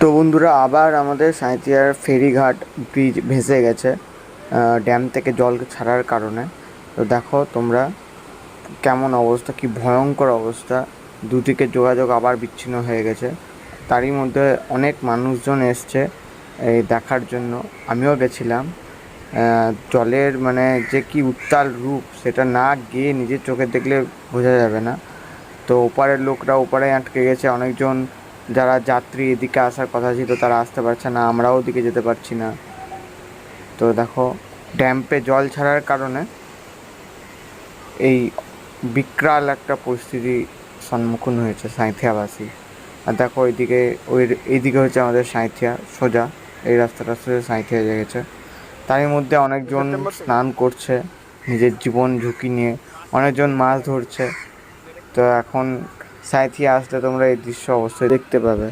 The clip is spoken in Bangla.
তো বন্ধুরা, আবার আমাদের সাঁইথিয়ার ফেরিঘাট ব্রিজ ভেসে গেছে ড্যাম থেকে জল ছাড়ার কারণে। তো দেখো তোমরা কেমন অবস্থা, কি ভয়ঙ্কর অবস্থা। দুদিকে যোগাযোগ আবার বিচ্ছিন্ন হয়ে গেছে। তারই মধ্যে অনেক মানুষজন এসছে এই দেখার জন্য। আমিও গেছিলাম। জলের মানে যে কি উত্তাল রূপ, সেটা না গিয়ে নিজের চোখে দেখলে বোঝা যাবে না। তো ওপারের লোকরা ওপারে আটকে গেছে, অনেকজন যারা যাত্রী এদিকে আসার কথা ছিল তারা আসতে পারছে না আমরাও ওদিকে যেতে পারছি না। তো দেখো ড্যাম্পে জল ছাড়ার কারণে এই বিকরাল একটা পরিস্থিতি সম্মুখীন হয়েছে সাঁইথিয়াবাসী। আর দেখো ওইদিকে ওই এইদিকে হচ্ছে আমাদের সাঁইথিয়া সোজা এই রাস্তাটা সোজা সাঁইথিয়া গেছে। তারই মধ্যে অনেকজন স্নান করছে নিজের জীবন ঝুঁকি নিয়ে। অনেকজন মাছ ধরছে। তো এখন সাঁইথিয়া আসলে তোমরা এই দৃশ্য অবশ্যই দেখতে পাবে।